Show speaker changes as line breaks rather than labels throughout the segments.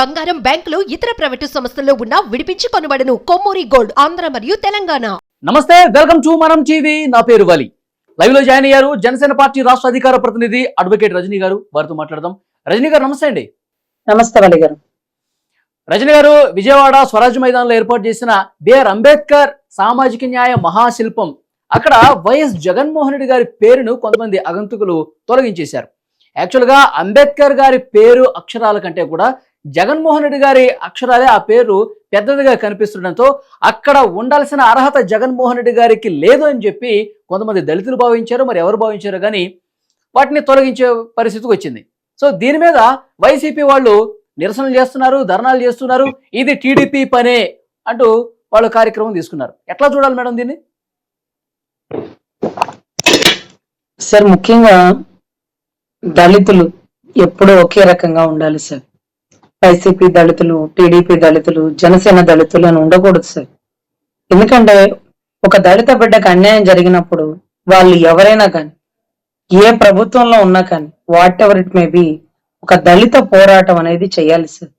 బంగారం బ్యాంకులు ఇతర ప్రైవేటు సంస్థల్లో ఉన్న విడిపించి కొనబడను కొమ్మూరి గోల్డ్ ఆంధ్ర మరియు తెలంగాణ.
నమస్తే వెల్కమ్ టు మనం టీవీ. నా పేరు వలి. లైవ్లో జాయిన్ అయ్యారు జనసేన పార్టీ రాష్ట్ర అధికార ప్రతినిధి అడ్వకేట్ రజనీ గారు. వారితో మాట్లాడదాం. రజనీ గారు నమస్తే అండి.
నమస్తే వలి గారు.
రజనీ గారు విజయవాడ స్వరాజ్ మైదానంలో ఏర్పాటు చేసిన బిఆర్ అంబేద్కర్ సామాజిక న్యాయ మహాశిల్పం. అక్కడ వైఎస్ జగన్మోహన్ రెడ్డి గారి పేరును కొంతమంది అగంతుకులు తొలగించేశారు. యాక్చువల్గా అంబేద్కర్ గారి పేరు అక్షరాల కంటే కూడా జగన్మోహన్ రెడ్డి గారి అక్షరాలే ఆ పేరు పెద్దదిగా కనిపిస్తుండటంతో అక్కడ ఉండాల్సిన అర్హత జగన్మోహన్ రెడ్డి గారికి లేదు అని చెప్పి కొంతమంది దళితులు భావించారు మరి ఎవరు భావించారు కానీ వాటిని తొలగించే పరిస్థితికి వచ్చింది. సో దీని మీద వైసీపీ వాళ్ళు నిరసనలు చేస్తున్నారు ధర్నాలు చేస్తున్నారు ఇది టీడీపీ పనే అంటూ వాళ్ళు కార్యక్రమం తీసుకున్నారు. ఎట్లా చూడాలి మేడం దీన్ని?
సార్ ముఖ్యంగా దళితులు ఎప్పుడూ ఒకే రకంగా ఉండాలి సార్. వైసీపీ దళితులు టీడీపీ దళితులు జనసేన దళితులు అని ఉండకూడదు సార్. ఎందుకంటే ఒక దళిత బిడ్డకు అన్యాయం జరిగినప్పుడు వాళ్ళు ఎవరైనా కానీ ఏ ప్రభుత్వంలో ఉన్నా కానీ whatever it may be ఒక దళిత పోరాటం అనేది చేయాలి సార్.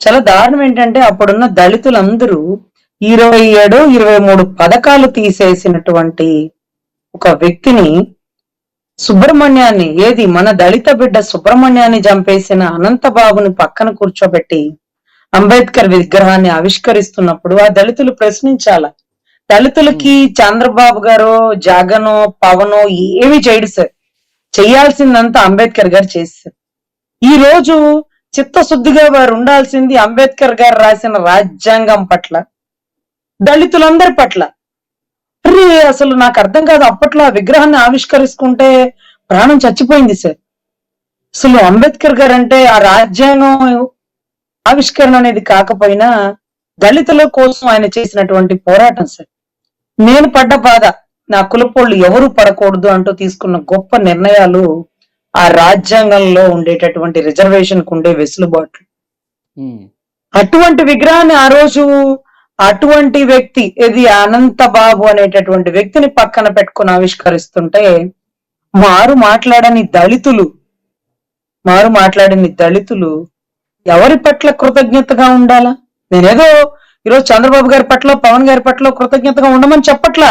చాలా దారుణం ఏంటంటే అప్పుడున్న దళితులందరూ ఇరవై ఏడు ఇరవై మూడు పథకాలు తీసేసినటువంటి ఒక వ్యక్తిని సుబ్రహ్మణ్యాన్ని ఏది మన దళిత బిడ్డ సుబ్రహ్మణ్యాన్ని చంపేసిన అనంతబాబుని పక్కన కూర్చోబెట్టి అంబేద్కర్ విగ్రహాన్ని ఆవిష్కరిస్తున్నప్పుడు ఆ దళితులు ప్రశ్నించాల? దళితులకి చంద్రబాబు గారు జగనో పవనో ఏమి చేయడు సార్. చేయాల్సిందంతా అంబేద్కర్ గారు చేశారు. ఈ రోజు చిత్తశుద్ధిగా వారు ఉండాల్సింది అంబేద్కర్ గారు రాసిన రాజ్యాంగం పట్ల దళితులందరి పట్ల. అరే అసలు నాకు అర్థం కాదు. అప్పట్లో ఆ విగ్రహాన్ని ఆవిష్కరించుకుంటే ప్రాణం చచ్చిపోయింది సార్. అసలు అంబేద్కర్ గారు అంటే ఆ రాజ్యాంగం ఆవిష్కరణ అనేది కాకపోయినా దళితుల కోసం ఆయన చేసినటువంటి పోరాటం సార్. నేను పడ్డ బాధ నా కులపోళ్ళు ఎవరు పడకూడదు అంటూ తీసుకున్న గొప్ప నిర్ణయాలు ఆ రాజ్యాంగంలో ఉండేటటువంటి రిజర్వేషన్కు ఉండే వెసులుబాట్లు. అటువంటి విగ్రహాన్ని ఆ రోజు అటువంటి వ్యక్తి ఇది అనంత బాబు అనేటటువంటి వ్యక్తిని పక్కన పెట్టుకుని ఆవిష్కరిస్తుంటే మారు మాట్లాడని దళితులు మారు మాట్లాడని దళితులు ఎవరి పట్ల కృతజ్ఞతగా ఉండాలా? నేనేదో ఈరోజు చంద్రబాబు గారి పట్ల పవన్ గారి పట్ల కృతజ్ఞతగా ఉండమని చెప్పట్లా?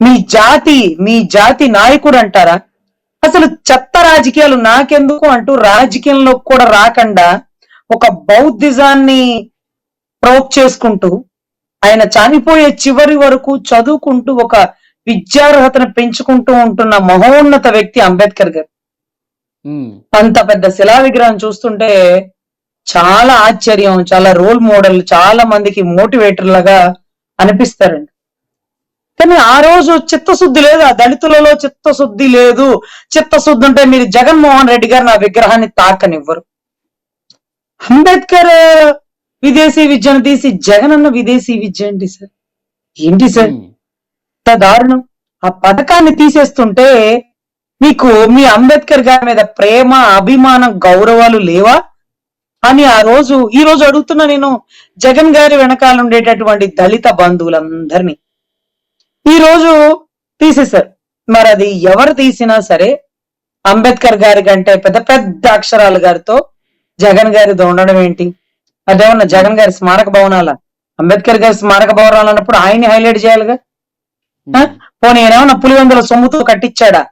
మీ జాతి మీ జాతి నాయకుడు అంటారా? అసలు చెత్త రాజకీయాలు నాకెందుకు అంటూ రాజకీయంలో కూడా రాకుండా ఒక బౌద్ధిజాన్ని ప్రొవోక్ చేసుకుంటూ ఆయన చనిపోయే చివరి వరకు చదువుకుంటూ ఒక విద్యార్హతను పెంచుకుంటూ ఉంటున్న మహోన్నత వ్యక్తి అంబేద్కర్ గారు.
ఉమ్,
అంత పెద్ద శిలా విగ్రహం చూస్తుంటే చాలా ఆశ్చర్యం చాలా రోల్ మోడల్ చాలా మందికి మోటివేటర్ లాగా అనిపిస్తారండి. కానీ ఆ రోజు చిత్తశుద్ధి లేదు ఆ దళితులలో చిత్తశుద్ధి లేదు. చిత్తశుద్ధి ఉంటే మీరు జగన్మోహన్ రెడ్డి గారు నా విగ్రహాన్ని తాకనివ్వరు. అంబేద్కర్ విదేశీ విద్యను తీసి జగన్ అన్న విదేశీ విద్య ఏంటి సార్? ఏంటి సార్? దారుణం ఆ పథకాన్ని తీసేస్తుంటే మీకు మీ అంబేద్కర్ గారి మీద ప్రేమ అభిమానం గౌరవాలు లేవా? అని ఆ రోజు ఈ రోజు అడుగుతున్నా నేను జగన్ గారి వెనకాల ఉండేటటువంటి దళిత బంధువులందరినీ. ఈ రోజు తీసేశారు. మరి అది ఎవరు తీసినా సరే అంబేద్కర్ గారి కంటే పెద్ద పెద్ద అక్షరాల గారితో జగన్ గారితో ఉండడం ఏంటి? అదేమన్నా జగన్ గారి స్మారక భవనాల? అంబేద్కర్ గారి స్మారక భవనాలు అన్నప్పుడు ఆయన్ని హైలైట్ చేయాలిగా? పోనీ ఈయనేమన్నా పులివెందుల సొమ్ముతో కట్టించాడా?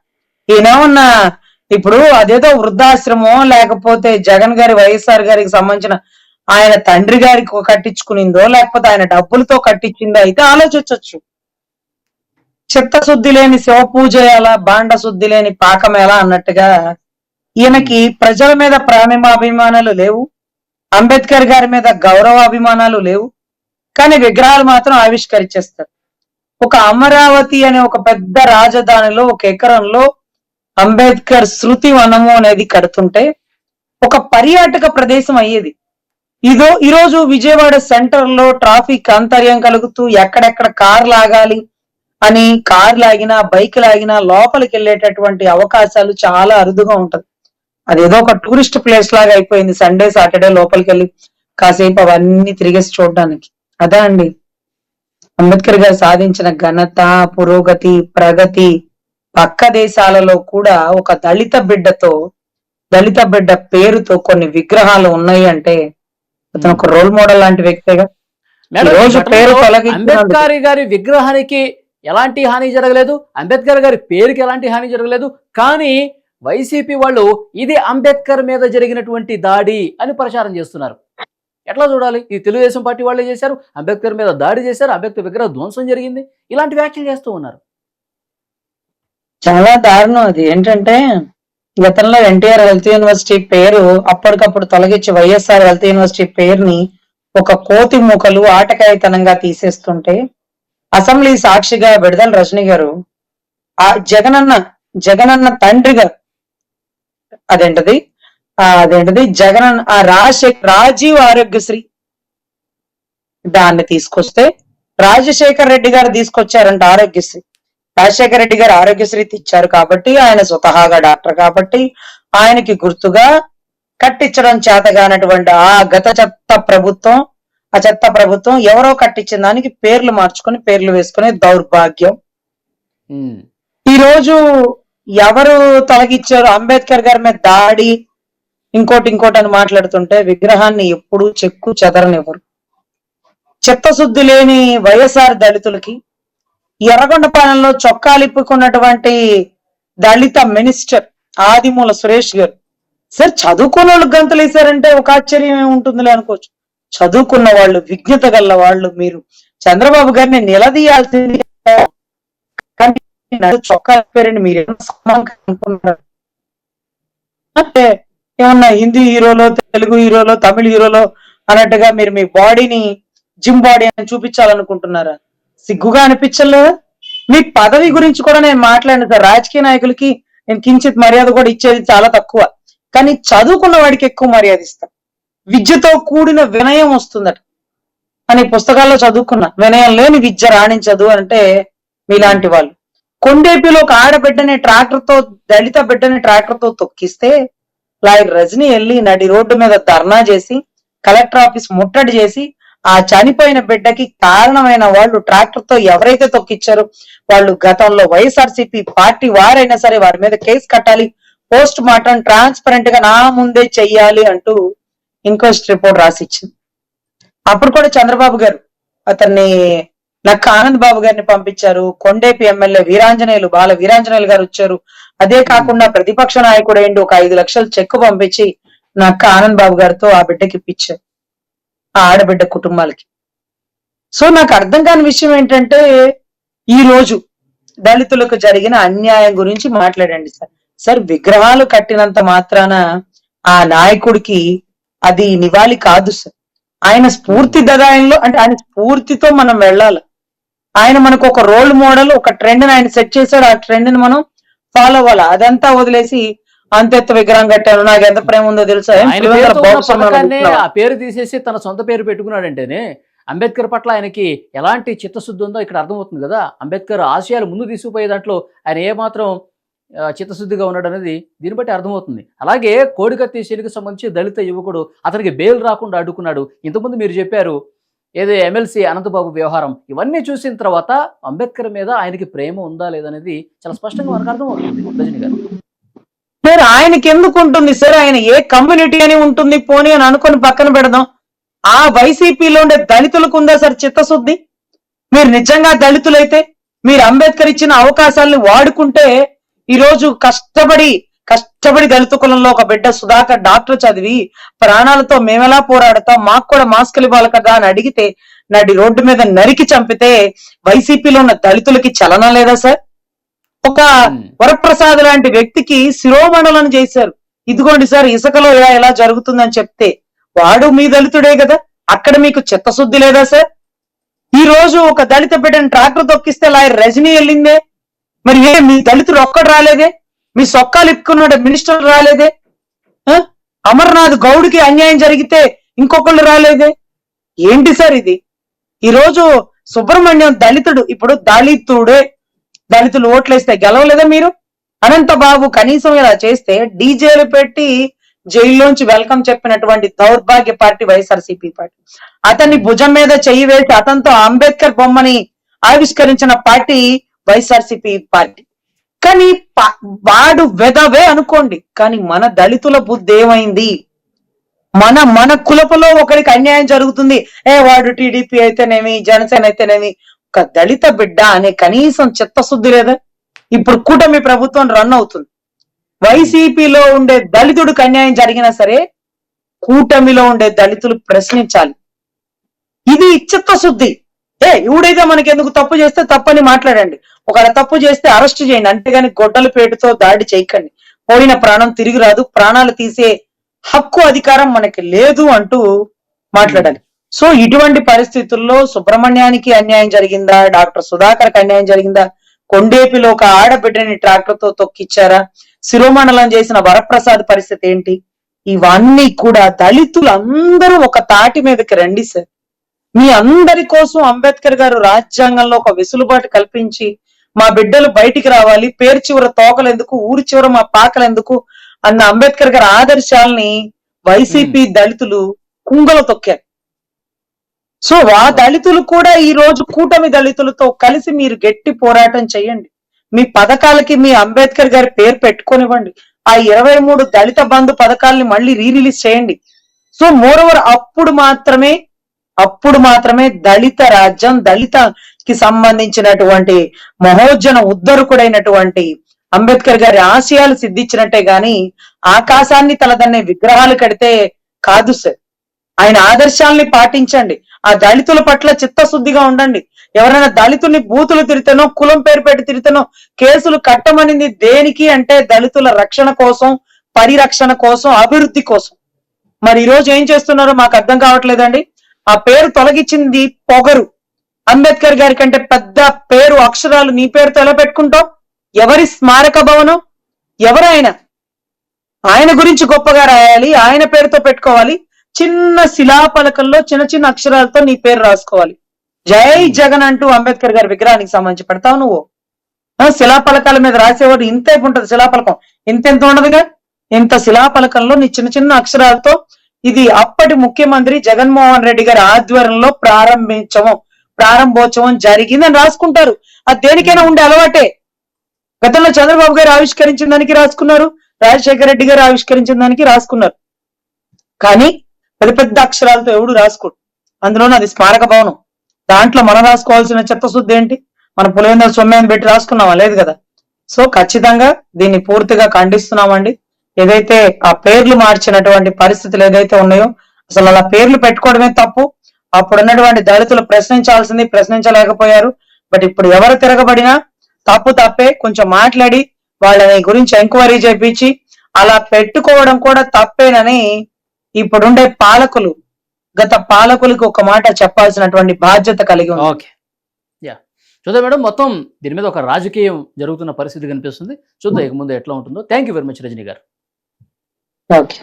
ఈయనేమన్నా ఇప్పుడు అదేదో వృద్ధాశ్రమం లేకపోతే జగన్ గారి వైఎస్ఆర్ గారికి సంబంధించిన ఆయన తండ్రి గారికి కట్టించుకునిందో లేకపోతే ఆయన డబ్బులతో కట్టించిందో అయితే ఆలోచించవచ్చు చిత్తశుద్ధి లేని శివ పూజ ఎలా బాండ శుద్ధి లేని పాకం ఎలా అన్నట్టుగా ఈయనకి ప్రజల మీద ప్రేమాభిమానాలు లేవు. అంబేద్కర్ గారి మీద గౌరవ అభిమానాలు లేవు కానీ విగ్రహాలు మాత్రం ఆవిష్కరించేస్తారు. ఒక అమరావతి అనే ఒక పెద్ద రాజధానిలో ఒక ఎకరంలో అంబేద్కర్ శృతి వనము అనేది కడుతుంటే ఒక పర్యాటక ప్రదేశం అయ్యేది. ఇదో ఈరోజు విజయవాడ సెంటర్లో ట్రాఫిక్ అంతర్యం కలుగుతూ ఎక్కడెక్కడ కార్ లాగాలి అని కార్ లాగినా బైక్ లాగినా లోపలికి వెళ్ళేటటువంటి అవకాశాలు చాలా అరుదుగా ఉంటది. అదేదో ఒక టూరిస్ట్ ప్లేస్ లాగా అయిపోయింది. సండే సాటర్డే లోపలికి వెళ్ళి కాసేపు అవన్నీ తిరిగేసి చూడడానికి. అదా అండి. అంబేద్కర్ గారు సాధించిన ఘనత పురోగతి ప్రగతి పక్క దేశాలలో కూడా ఒక దళిత బిడ్డతో దళిత బిడ్డ పేరుతో కొన్ని విగ్రహాలు ఉన్నాయి అంటే అతను ఒక రోల్ మోడల్ లాంటి వ్యక్తిగా రోజు పేరు
అంబేద్కర్ గారి విగ్రహానికి ఎలాంటి హాని జరగలేదు. అంబేద్కర్ గారి పేరుకి ఎలాంటి హాని జరగలేదు. కానీ వైసీపీ వాళ్ళు ఇది అంబేద్కర్ మీద జరిగినటువంటి దాడి అని ప్రచారం చేస్తున్నారు. ఎట్లా చూడాలి? ఇది తెలుగుదేశం పార్టీ వాళ్ళే చేశారు అంబేద్కర్ మీద దాడి చేశారు అంబేద్కర్ విగ్రహ ధ్వంసం జరిగింది. ఇలాంటి వ్యాఖ్యలు చేస్తూ ఉన్నారు.
చాలా దారుణం అది. ఏంటంటే గతంలో ఎన్టీఆర్ హెల్త్ యూనివర్సిటీ పేరు అప్పటికప్పుడు తొలగించి వైఎస్ఆర్ హెల్త్ యూనివర్సిటీ పేరుని ఒక కోతి మూకలు ఆటకాయితనంగా తీసేస్తుంటే అసెంబ్లీ సాక్షిగా బిడదల రజని గారు ఆ జగనన్న జగనన్న తండ్రి గారు అదేంటది? అదేంటది? జగనన్న ఆ రాజశేఖర్ రాజీవ్ ఆరోగ్యశ్రీ దాన్ని తీసుకొస్తే రాజశేఖర్ రెడ్డి గారు తీసుకొచ్చారంట ఆరోగ్యశ్రీ. రాజశేఖర రెడ్డి గారు ఆరోగ్యశ్రీ ఇచ్చారు కాబట్టి ఆయన స్వతహాగా డాక్టర్ కాబట్టి ఆయనకి గుర్తుగా కట్టించడం చేతగానటువంటి ఆ గత చెత్త ప్రభుత్వం ఆ చెత్త ప్రభుత్వం ఎవరో కట్టించిన దానికి పేర్లు మార్చుకొని పేర్లు వేసుకునే దౌర్భాగ్యం. ఈ రోజు ఎవరు తలగిచ్చారు అంబేద్కర్ గారి మీద దాడి ఇంకోటి ఇంకోటి అని మాట్లాడుతుంటే విగ్రహాన్ని ఎప్పుడు చెక్కు చెదరనివ్వరు. చిత్తశుద్ధి లేని వైఎస్ఆర్ దళితులకి ఎర్రగొండపాలెంలో చొక్కాలిప్పుకున్నటువంటి దళిత మినిస్టర్ ఆదిమూల సురేష్ గారు సార్ చదువుకున్న వాళ్ళు గంతులు వేశారంటే ఒక ఆశ్చర్యం ఉంటుందిలే అనుకోవచ్చు. చదువుకున్న వాళ్ళు విజ్ఞత గల వాళ్ళు మీరు. చంద్రబాబు గారిని నిలదీయాల్సింది చొక్కా పేరండి మీరు అంటే ఏమన్నా హిందీ హీరోలో తెలుగు హీరోలో తమిళ హీరోలో అన్నట్టుగా మీరు మీ బాడీని జిమ్ బాడీ అని చూపించాలనుకుంటున్నారా? సిగ్గుగా అనిపించలేదా మీ పదవి గురించి కూడా నేను మాట్లాడిన సార్ రాజకీయ నాయకులకి నేను కించిత్ మర్యాద కూడా ఇచ్చేది చాలా తక్కువ. కానీ చదువుకున్న వాడికి ఎక్కువ మర్యాద ఇస్తా. విద్యతో కూడిన వినయం వస్తుందట. అని పుస్తకాల్లో చదువుకున్నా వినయం లేని విద్య రాణించదు అంటే మీలాంటి వాళ్ళు. కొండేపిలో ఒక ఆడబిడ్డని ట్రాక్టర్తో దళిత బిడ్డని ట్రాక్టర్తో తొక్కిస్తే లాయర్ రజని వెళ్ళి నడి రోడ్డు మీద ధర్నా చేసి కలెక్టర్ ఆఫీస్ ముట్టడి చేసి ఆ చనిపోయిన బిడ్డకి కారణమైన వాళ్ళు ట్రాక్టర్తో ఎవరైతే తొక్కిచ్చారో వాళ్ళు గతంలో వైఎస్ఆర్సీపీ పార్టీ వారైనా సరే వారి మీద కేసు కట్టాలి పోస్ట్ మార్టం ట్రాన్స్పరెంట్గా నా ముందే చెయ్యాలి అంటూ ఇంక్వెస్ట్ రిపోర్ట్ రాసిచ్చింది. అప్పుడు కూడా చంద్రబాబు గారు అతన్ని నాకు ఆనంద్ బాబు గారిని పంపించారు. కొండేపి ఎమ్మెల్యే వీరాంజనేయులు బాల వీరాంజనేయులు గారు వచ్చారు. అదే కాకుండా ప్రతిపక్ష నాయకుడు ఒక ఐదు లక్షలు చెక్కు పంపించి నక్క ఆనంద్ బాబు గారితో ఆ బిడ్డకి ఇప్పించారు. ఆ ఆడబిడ్డ కుటుంబాలకి. సో నాకు అర్థం కాని విషయం ఏంటంటే ఈ రోజు దళితులకు జరిగిన అన్యాయం గురించి మాట్లాడండి సార్. సార్ విగ్రహాలు కట్టినంత మాత్రాన ఆ నాయకుడికి అది నివాళి కాదు సార్. ఆయన స్ఫూర్తి దదాయంలో అంటే ఆయన స్ఫూర్తితో మనం వెళ్ళాలి. ఆయన మనకు ఒక రోల్ మోడల్ ఒక ట్రెండ్ ఆయన సెట్ చేశాడు. ఆ ట్రెండ్ని మనం ఫాలో అవ్వాలి. అదంతా వదిలేసి అంతెత్తు విగ్రహం కట్టాను నాకు ఎంత ప్రేమ ఉందో తెలుసా?
ఆ పేరు తీసేసి తన సొంత పేరు పెట్టుకున్నాడంటేనే అంబేద్కర్ పట్ల ఆయనకి ఎలాంటి చిత్తశుద్ధి ఉందో ఇక్కడ అర్థమవుతుంది కదా. అంబేద్కర్ ఆశయాలు ముందు తీసుకుపోయే దాంట్లో ఆయన ఏమాత్రం చిత్తశుద్ధిగా ఉన్నాడు అనేది దీన్ని బట్టి అర్థమవుతుంది. అలాగే కోడికత్తి శనికి సంబంధించి దళిత యువకుడు అతనికి బెయిల్ రాకుండా అడ్డుకున్నాడు. ఇంతకుముందు మీరు చెప్పారు ఏదో ఎమ్మెల్సీ అనంతబాబు వ్యవహారం ఇవన్నీ చూసిన తర్వాత అంబేద్కర్ మీద ఆయనకి ప్రేమ ఉందా లేదనేది చాలా స్పష్టంగా మనకు అర్థమవుతుంది రజని గారు.
సార్ ఆయనకి ఎందుకు ఉంటుంది సార్? ఆయన ఏ కమ్యూనిటీ అని ఉంటుంది? పోనీ అని అనుకొని పక్కన పెడదాం. ఆ వైసీపీలో ఉండే దళితులకు ఉందా సార్ చిత్తశుద్ధి? మీరు నిజంగా దళితులైతే మీరు అంబేద్కర్ ఇచ్చిన అవకాశాలను వాడుకుంటే ఈ రోజు కష్టపడి కష్టపడి దళిత కులంలో ఒక బిడ్డ సుధాకర్ డాక్టర్ చదివి ప్రాణాలతో మేమెలా పోరాడతాం? మాకు కూడా మాస్కులు ఇవ్వాలి కదా అని అడిగితే నడి రోడ్డు మీద నరికి చంపితే వైసీపీలో ఉన్న దళితులకి చలనం లేదా సార్? ఒక
ఉమ్.
వరప్రసాద్ లాంటి వ్యక్తికి శిరోమండలం చేశారు. ఇదిగోండి సార్ ఇసుకలో ఇలా ఇలా జరుగుతుందని చెప్తే వాడు మీ దళితుడే కదా? అక్కడ మీకు చిత్తశుద్ధి లేదా సార్? ఈ రోజు ఒక దళిత బిడ్డని ట్రాక్టర్ తొక్కిస్తే లాయర్ రజనీ వెళ్ళిందే. మరి ఏ మీ దళితుడు ఒక్కడు రాలేదే? మీ సొక్కాలు ఇక్కున్నాడు మినిస్టర్ రాలేదే? అమర్నాథ్ గౌడ్కి అన్యాయం జరిగితే ఇంకొకళ్ళు రాలేదే? ఏంటి సార్ ఇది? ఈ రోజు సుబ్రహ్మణ్యం దళితుడు ఇప్పుడు దళితుడే. దళితులు ఓట్లేస్తే గెలవలేదా మీరు? అనంత బాబు కనీసం ఇలా చేస్తే డీజేలు పెట్టి జైల్లోంచి వెల్కమ్ చెప్పినటువంటి దౌర్భాగ్య పార్టీ వైఎస్ఆర్సీపీ పార్టీ. అతన్ని భుజం మీద చెయ్యి వేసి అతనితో అంబేద్కర్ బొమ్మని ఆవిష్కరించిన పార్టీ వైఎస్ఆర్సీపీ పార్టీ. కానీ వాడు వెదవే అనుకోండి. కానీ మన దళితుల బుద్ధి ఏమైంది? మన మన కులపలో ఒకరికి అన్యాయం జరుగుతుంది. ఏ వాడు టీడీపీ అయితేనేమి జనసేన అయితేనేమి ఒక దళిత బిడ్డ అనే కనీసం చిత్తశుద్ధి లేదా? ఇప్పుడు కూటమి ప్రభుత్వం రన్ అవుతుంది. వైసీపీలో ఉండే దళితుడికి అన్యాయం జరిగినా సరే కూటమిలో ఉండే దళితులు ప్రశ్నించాలి. ఇది చిత్తశుద్ధి. ఏ ఇవుడైతే మనకి ఎందుకు తప్పు చేస్తే తప్పని మాట్లాడండి. ఒకవేళ తప్పు చేస్తే అరెస్ట్ చేయండి. అంతేగాని గొడ్డల పేటుతో దాడి చేయకండి. పోయిన ప్రాణం తిరిగి రాదు. ప్రాణాలు తీసే హక్కు అధికారం మనకి లేదు అంటూ మాట్లాడాలి. సో ఇటువంటి పరిస్థితుల్లో సుబ్రహ్మణ్యానికి అన్యాయం జరిగిందా? డాక్టర్ సుధాకర్కి అన్యాయం జరిగిందా? కొండేపిలో ఒక ఆడబిడ్డని ట్రాక్టర్తో తొక్కిచ్చారా? శిరోమండలం చేసిన వరప్రసాద్ పరిస్థితి ఏంటి? ఇవన్నీ కూడా దళితులు అందరూ ఒక తాటి మీదకి రండి సార్. మీ అందరి కోసం అంబేద్కర్ గారు రాజ్యాంగంలో ఒక వెసులుబాటు కల్పించి మా బిడ్డలు బయటికి రావాలి పేరు చివర తోకలు ఎందుకు ఊరి చివర మా పాకలు ఎందుకు అన్న అంబేద్కర్ గారి ఆదర్శాలని వైసీపీ దళితులు కుంగలు తొక్కారు. సో ఆ దళితులు కూడా ఈ రోజు కూటమి దళితులతో కలిసి మీరు గట్టి పోరాటం చేయండి. మీ పథకాలకి మీ అంబేద్కర్ గారి పేరు పెట్టుకోనివ్వండి. ఆ ఇరవై మూడు దళిత బంధు పథకాల్ని మళ్ళీ రీ రిలీజ్ చేయండి. సో మోర్ ఓవర్ అప్పుడు మాత్రమే అప్పుడు మాత్రమే దళిత రాజ్యం దళితకి సంబంధించినటువంటి మహోజ్జన ఉద్ధరుకుడైనటువంటి అంబేద్కర్ గారి ఆశయాలు సిద్ధించినట్టే గాని ఆకాశాన్ని తలదన్నే విగ్రహాలు కడితే కాదు సార్. ఆయన ఆదర్శాలని పాటించండి. ఆ దళితుల పట్ల చిత్తశుద్ధిగా ఉండండి. ఎవరైనా దళితుల్ని బూతులు తిరితేనో కులం పేరు పెట్టి తిరితేనో కేసులు కట్టమనింది దేనికి అంటే దళితుల రక్షణ కోసం పరిరక్షణ కోసం అభివృద్ధి కోసం. మరి ఈ రోజు ఏం చేస్తున్నారో మాకు అర్థం కావట్లేదండి. ఆ పేరు తొలగించింది పొగరు. అంబేద్కర్ గారి కంటే పెద్ద పేరు అక్షరాలు నీ పేరుతో ఎలా పెట్టుకుంటావు? ఎవరి స్మారక భవనం? ఎవరు ఆయన గురించి గొప్పగా రాయాలి ఆయన పేరుతో పెట్టుకోవాలి. చిన్న శిలాపలకల్లో చిన్న చిన్న అక్షరాలతో నీ పేరు రాసుకోవాలి. జై జగన్ అంటూ అంబేద్కర్ గారి విగ్రహానికి సంబంధించి పెడతావు నువ్వు. శిలాపలకాల మీద రాసేవాడు ఇంతే ఉంటది శిలాపలకం ఇంతెంత ఉండదుగా? ఇంత శిలాపలకంలో నీ చిన్న చిన్న అక్షరాలతో ఇది అప్పటి ముఖ్యమంత్రి జగన్మోహన్ రెడ్డి గారి ఆధ్వర్యంలో ప్రారంభించము ప్రారంభోత్సవం జరిగిందని రాసుకుంటారు. అది దేనికైనా ఉండే అలవాటే. గతంలో చంద్రబాబు గారు ఆవిష్కరించిన దానికి రాసుకున్నారు రాజశేఖర రెడ్డి గారు ఆవిష్కరించిన దానికి రాసుకున్నారు. కానీ పెద్ద పెద్ద అక్షరాలతో ఎవడు రాసుకోడు. అందులోనే అది స్మారక భవనం. దాంట్లో మనం రాసుకోవాల్సిన చిత్తశుద్ధి ఏంటి? మన పులివెందల సొమ్మేని పెట్టి రాసుకున్నామా? లేదు కదా. సో ఖచ్చితంగా దీన్ని పూర్తిగా ఖండిస్తున్నామండి. ఏదైతే ఆ పేర్లు మార్చినటువంటి పరిస్థితులు ఏదైతే ఉన్నాయో అసలు అలా పేర్లు పెట్టుకోవడమే తప్పు. అప్పుడు ఉన్నటువంటి దళితులు ప్రశ్నించాల్సింది ప్రశ్నించలేకపోయారు. బట్ ఇప్పుడు ఎవరు తిరగబడినా తప్పు తప్పే. కొంచెం మాట్లాడి వాళ్ళని గురించి ఎంక్వైరీ చేపించి అలా పెట్టుకోవడం కూడా తప్పేనని ఇప్పుడుండే పాలకులు గత పాలకులకు ఒక మాట చెప్పాల్సినటువంటి బాధ్యత కలిగి ఉంది.
ఓకే. యా. చూద్దాం మేడం మొత్తం దీని మీద ఒక రాజకీయం జరుగుతున్న పరిస్థితి కనిపిస్తుంది. చూద్దాం ఇక ముందు ఎట్లా ఉంటుందో. Thank you very much Rajani గారు.
ఓకే